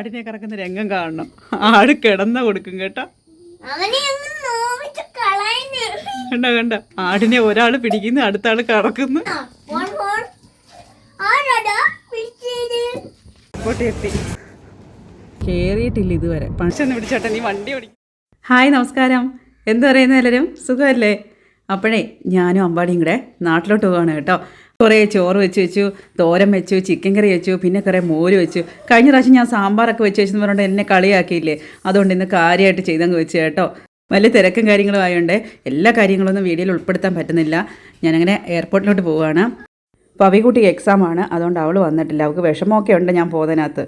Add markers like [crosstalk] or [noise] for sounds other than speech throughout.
ആടിനെ കറക്കുന്ന രംഗം കാണണം. ആട് കിടന്ന കൊടുക്കും കേട്ടോ. കണ്ട കണ്ട? ആടിനെ ഒരാൾ പിടിക്കുന്നു അടുത്ത ആൾ കറക്കുന്നു എത്തി. കേറിയിട്ടില്ല ഇതുവരെ. പണിച്ചൊന്ന് പിടിച്ചോട്ടെ നീ വണ്ടി ഓടി. ഹായ് നമസ്കാരം. എന്ത് പറയുന്നു എല്ലാവരും? സുഖമല്ലേ? അപ്പോഴേ ഞാനും അമ്പാടിയും കൂടെ നാട്ടിലോട്ട് പോവാണ് കേട്ടോ. കുറേ ചോറ് വെച്ച് വെച്ചു തോരൻ വെച്ചു ചിക്കൻ കറി വെച്ചു പിന്നെ കുറേ മോര് വെച്ചു. കഴിഞ്ഞ പ്രാവശ്യം ഞാൻ സാമ്പാറൊക്കെ വെച്ച് വെച്ചെന്ന് പറഞ്ഞുകൊണ്ട് എന്നെ കളിയാക്കിയില്ലേ? അതുകൊണ്ട് ഇന്ന് കാര്യമായിട്ട് ചെയ്തങ്ങ് വെച്ച് കേട്ടോ. വലിയ തിരക്കും കാര്യങ്ങളും ആയതുകൊണ്ട് എല്ലാ കാര്യങ്ങളൊന്നും വീഡിയോയിൽ ഉൾപ്പെടുത്താൻ പറ്റുന്നില്ല. ഞാനങ്ങനെ എയർപോർട്ടിലോട്ട് പോവുകയാണ് പവികുട്ടി ആണ്. അതുകൊണ്ട് അവൾ വന്നിട്ടില്ല. അവൾക്ക് വിഷമമൊക്കെ ഉണ്ട് ഞാൻ പോകുന്നതിനകത്ത്.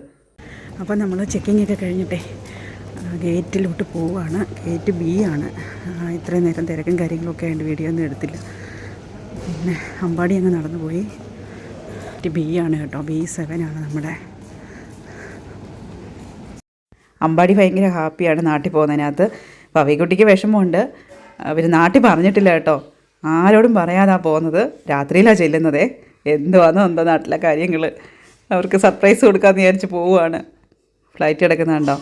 അപ്പോൾ നമ്മൾ ചെക്കിംഗ് ഒക്കെ കഴിഞ്ഞിട്ടേ ഗേറ്റിലോട്ട് പോവുകയാണ് ഗേറ്റ് ബി ആണ്. ഇത്രയും നേരം തിരക്കും കാര്യങ്ങളൊക്കെ ആയതുകൊണ്ട് വീഡിയോ ഒന്നും എടുത്തില്ല. പിന്നെ അമ്പാടി അങ്ങ് നടന്നു പോയി ബി ആണ് കേട്ടോ ബി സെവൻ ആണ് നമ്മുടെ. അമ്പാടി ഭയങ്കര ഹാപ്പിയാണ് നാട്ടിൽ പോകുന്നതിനകത്ത്. പവിക്കുട്ടിക്ക് വിഷമമുണ്ട്. അവർ നാട്ടിൽ പറഞ്ഞിട്ടില്ല കേട്ടോ. ആരോടും പറയാതാ പോകുന്നത്. രാത്രിയിലാണ് ചെല്ലുന്നതേ. എന്തുവാന്നോ എന്തോ നാട്ടിലെ കാര്യങ്ങൾ അവർക്ക് സർപ്രൈസ് കൊടുക്കാമെന്ന് വിചാരിച്ച് പോവുകയാണ്. ഫ്ലൈറ്റ് കിടക്കുന്നുണ്ടോ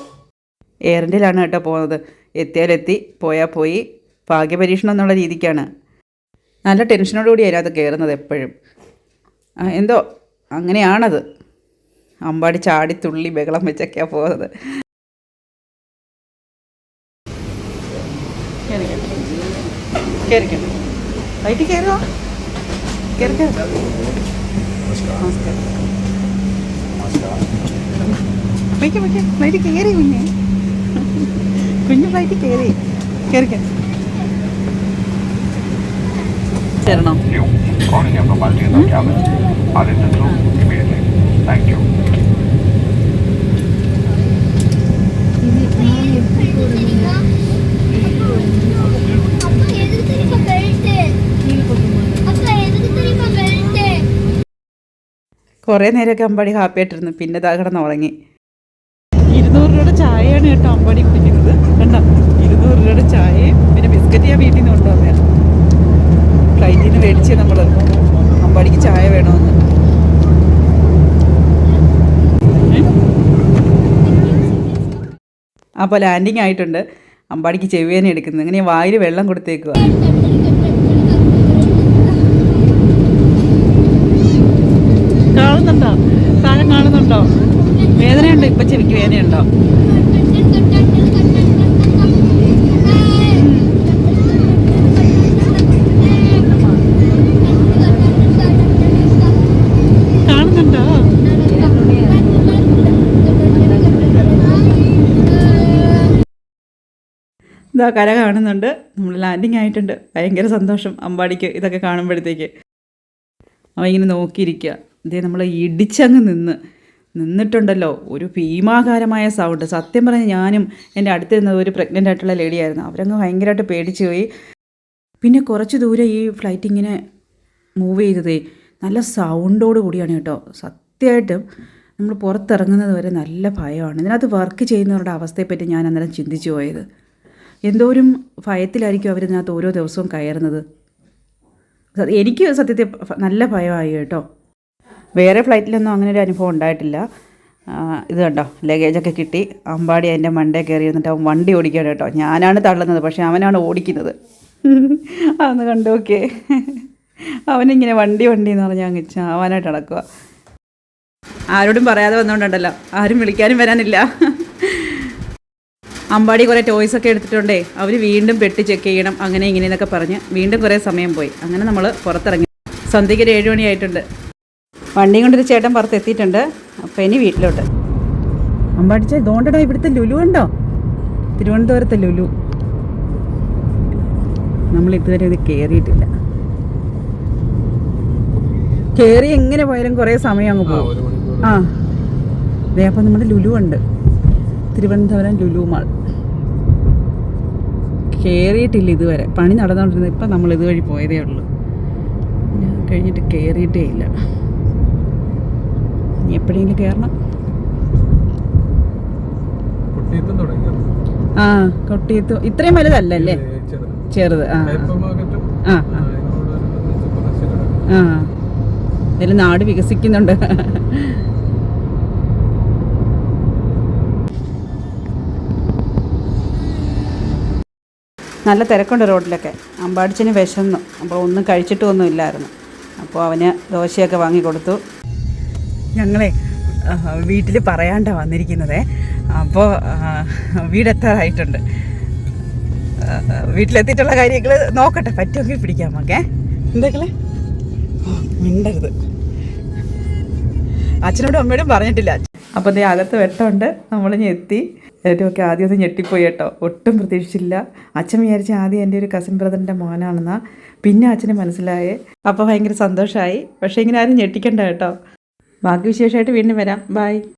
എയർ ഇന്ത്യയിലാണ് കേട്ടോ പോകുന്നത്. എത്തിയാലെത്തി പോയാൽ പോയി. ഭാഗ്യപരീക്ഷണം എന്നുള്ള രീതിക്കാണ്. നല്ല ടെൻഷനോടുകൂടി അതിനകത്ത് കയറുന്നത് എപ്പോഴും. എന്തോ അങ്ങനെയാണത്. അമ്പാടി ചാടി തുള്ളി ബഹളം വെച്ചൊക്കെയാണ് പോകുന്നത് കയറിക്കാം വൈകിട്ട് കയറുക കയറി കയറി നമസ്കാരം ഫ്ലൈറ്റ് കയറി കുഞ്ഞ്. കുഞ്ഞു ഫ്ലൈറ്റ് കയറി കയറിക്കാം തരണം. കുറേ നേരമൊക്കെ അമ്പാടി ഹാപ്പി ആയിട്ടിരുന്നു. പിന്നെ ഇതാകണം ഉറങ്ങി ഇരുന്നൂറ് രൂപയുടെ ചായയാണ് കേട്ടോ അമ്പാടി കുടിക്കുന്നത്. കണ്ടോ? ഇരുന്നൂറ് രൂപയുടെ ചായയും പിന്നെ ബിസ്ക്കറ്റ് ഞാൻ വീട്ടിൽ നിന്ന് കൊണ്ടുവന്നേ ഫ്ലൈറ്റിൽ നിന്ന് മേടിച്ച് നമ്മൾ അമ്പാടിക്ക് ചായ വേണമെന്ന്. അപ്പോൾ ലാൻഡിങ് ആയിട്ടുണ്ട്. അമ്പാടിക്ക് ചെവിയേനെ എടുക്കുന്നത് ഇങ്ങനെ വായിൽ വെള്ളം കൊടുത്തേക്കുക കാണുന്നുണ്ടോ? താഴെ കാണുന്നുണ്ടോ? വേദനയുണ്ടോ? ഇപ്പം ചെവിക്ക് വേദനയുണ്ടോ കാണുന്നുണ്ടോ ഇതാ കര കാണുന്നുണ്ട്. നമ്മൾ ലാൻഡിങ് ആയിട്ടുണ്ട്. ഭയങ്കര സന്തോഷം. അമ്പാടിക്ക് ഇതൊക്കെ കാണുമ്പോഴത്തേക്ക്. അവൻ ഇങ്ങനെ നോക്കിയിരിക്കുക ഇതേ നമ്മൾ ഇടിച്ചങ്ങ് നിന്ന്. നിന്നിട്ടുണ്ടല്ലോ. ഒരു ഭീമാകാരമായ സൗണ്ട് സത്യം പറഞ്ഞ് ഞാനും എന്റെ അടുത്തിരുന്നത് ഒരു പ്രഗ്നന്റ് ആയിട്ടുള്ള ലേഡിയായിരുന്നു അവരങ്ങ് ഭയങ്കരമായിട്ട് പേടിച്ചു പോയി. പിന്നെ കുറച്ച് ദൂരെ ഈ ഫ്ലൈറ്റ് ഇങ്ങനെ മൂവ് ചെയ്തതേ നല്ല സൗണ്ടോട് കൂടിയാണ് കേട്ടോ. സത്യമായിട്ടും നമ്മൾ പുറത്തിറങ്ങുന്നത് വരെ നല്ല ഭയമാണ്. ഇതിനകത്ത് വർക്ക് ചെയ്യുന്നവരുടെ അവസ്ഥയെപ്പറ്റി ഞാൻ അന്നേരം ചിന്തിച്ചു പോയത്. എന്തോരം ഭയത്തിലായിരിക്കും അവരിതിനകത്ത് ഓരോ ദിവസവും കയറുന്നത്. എനിക്ക് സത്യത്തെ നല്ല ഭയമായി കേട്ടോ. വേറെ ഫ്ലൈറ്റിലൊന്നും അങ്ങനെ ഒരു അനുഭവം ഉണ്ടായിട്ടില്ല. ഇത് കണ്ടോ ലഗേജൊക്കെ കിട്ടി. അമ്പാടി അതിന്റെ മണ്ടേ കയറി ഇരുന്നിട്ട് അവൻ വണ്ടി ഓടിക്കുകയാണ് കേട്ടോ. ഞാനാണ് തള്ളുന്നത് പക്ഷേ അവനാണ് ഓടിക്കുന്നത്. [laughs] അതൊന്ന് കണ്ടു നോക്കിയേ. അവനിങ്ങനെ വണ്ടി വണ്ടി എന്ന് പറഞ്ഞാൽ അങ്ങ് ചാവാനായിട്ട് നടക്കുക ആരോടും പറയാതെ വന്നുകൊണ്ടുണ്ടല്ലോ ആരും വിളിക്കാനും വരാനില്ല. അമ്പാടി കുറേ ടോയ്സ് ഒക്കെ എടുത്തിട്ടുണ്ടേ. അവർ വീണ്ടും പെട്ടി ചെക്ക് ചെയ്യണം അങ്ങനെ ഇങ്ങനെ എന്നൊക്കെ പറഞ്ഞ് വീണ്ടും കുറേ സമയം പോയി. അങ്ങനെ നമ്മൾ പുറത്തിറങ്ങി. സന്ധ്യയ്ക്ക് ഒരു ഏഴ് മണിയായിട്ടുണ്ട് വണ്ടിയും കൊണ്ടൊരു ചേട്ടൻ പുറത്ത് എത്തിയിട്ടുണ്ട്. അപ്പോൾ ഇനി വീട്ടിലോട്ട്. അമ്പാടിച്ച ഇതുകൊണ്ടടാ ഇവിടുത്തെ ലുലു ഉണ്ടോ തിരുവനന്തപുരത്തെ ലുലു. നമ്മൾ ഇതുവരെ ഇത് കയറിയിട്ടില്ല കയറി എങ്ങനെ പോയാലും കുറേ സമയം അങ്ങ് പോകും. ആ അതെ അപ്പം നമ്മുടെ ലുലു ഉണ്ട്. തിരുവനന്തപുരം ലുലു മാൾ. കയറിയിട്ടില്ല ഇതുവരെ. പണി നടന്നുകൊണ്ടിരുന്നത് ഇപ്പം നമ്മൾ ഇതുവഴി പോയതേ ഉള്ളൂ. ഞാൻ കഴിഞ്ഞിട്ട് കയറിയിട്ടേ ഇല്ല. ഇനി എപ്പോഴെങ്കിലും കയറണം ആ കൊട്ടിയത്ത്. ഇത്രയും വലുതല്ലല്ലേ? ചെറുത്. ചെറുത് ആ. ആ. ആ, ഇതിൽ നാട് വികസിക്കുന്നുണ്ട്. നല്ല തിരക്കുണ്ട് റോഡിലൊക്കെ. അമ്പാടിച്ചന് വിശന്നു. അപ്പോൾ ഒന്നും കഴിച്ചിട്ടൊന്നും ഇല്ലായിരുന്നു. അപ്പോൾ അവന് ദോശയൊക്കെ വാങ്ങി കൊടുത്തു. ഞങ്ങളെ വീട്ടിൽ പറയാണ്ടാണ് വന്നിരിക്കുന്നത്. അപ്പോൾ വീടെത്താറായിട്ടുണ്ട്. വീട്ടിലെത്തിയിട്ടുള്ള കാര്യങ്ങൾ നോക്കട്ടെ. പറ്റുമെങ്കിൽ പിടിക്കാം നമുക്ക് എന്തൊക്കെ മിണ്ടരുത്. അച്ഛനോടും അമ്മയോടും പറഞ്ഞിട്ടില്ല. അപ്പോൾ ദേ അകത്ത് വെട്ടമുണ്ട്. നമ്മൾ എത്തി. ഏറ്റവുമൊക്കെ ആദ്യം ഒന്ന് ഞെട്ടിപ്പോയി കേട്ടോ. ഒട്ടും പ്രതീക്ഷിച്ചില്ല. അച്ഛൻ വിചാരിച്ച ആദ്യം എന്റെ ഒരു കസിൻ ബ്രദറിന്റെ മോനാണെന്നാ പിന്നെ അച്ഛന് മനസ്സിലായേ. അപ്പോൾ ഭയങ്കര സന്തോഷമായി പക്ഷേ ഇങ്ങനെ ആരും ഞെട്ടിക്കണ്ട കേട്ടോ. ബാക്കി വിശേഷമായിട്ട് വീണ്ടും വരാം. ബൈ